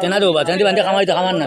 তেনা দেবো তেনা দিবান কামাই তো কামান না।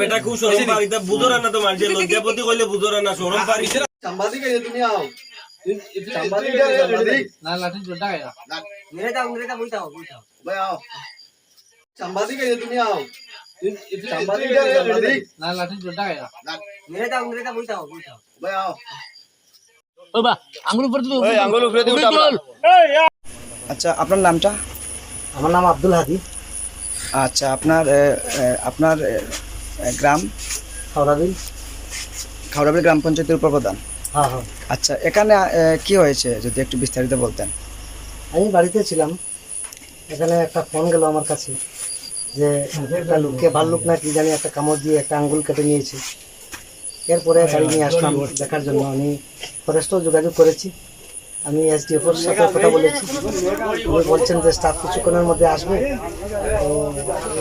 বেটা খুব সরম পারি তা বুঝোরা না তো মানুষের লজ্জাপতি কইলে বুঝোরা না সরম পারি সাংবাদিক এই তুমি আও সাংবাদিক সাংবাদিক ভাই আও সাংবাদিক এই তুমি আও সাংবাদিক আঙ্গুল উপরে। আচ্ছা আপনার নামটা আমার নাম আব্দুল হাদি। আচ্ছা আপনার আপনার গ্রাম? হাওড়াবিল খাওড়াবিল গ্রাম পঞ্চায়েতের উপপ্রধান? হ্যাঁ হ্যাঁ। আচ্ছা এখানে কি হয়েছে? যদি একটু বিস্তারিত বলতেন। আমি বাড়িতে ছিলাম। এখানে একটা ফোন গেল আমার কাছে যে একটা লোককে ভাল্লুক না কি জানি একটা কামড় দিয়ে একটা আঙ্গুল কেটে নিয়েছে। এরপরে গাড়ি নিয়ে আসলাম দেখার জন্য। আমি ফরেস্টও যোগাযোগ করেছি। আমি এসডিএফওর সাথে কথা বলেছি। উনি বলছেন যে স্টাফ কিছুক্ষণের মধ্যে আসবে। তো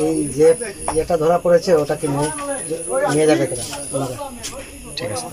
এই যে ইয়েটা ধরা পড়েছে, ওটাকে নিয়ে নিয়ে যাবে ঠিক আছে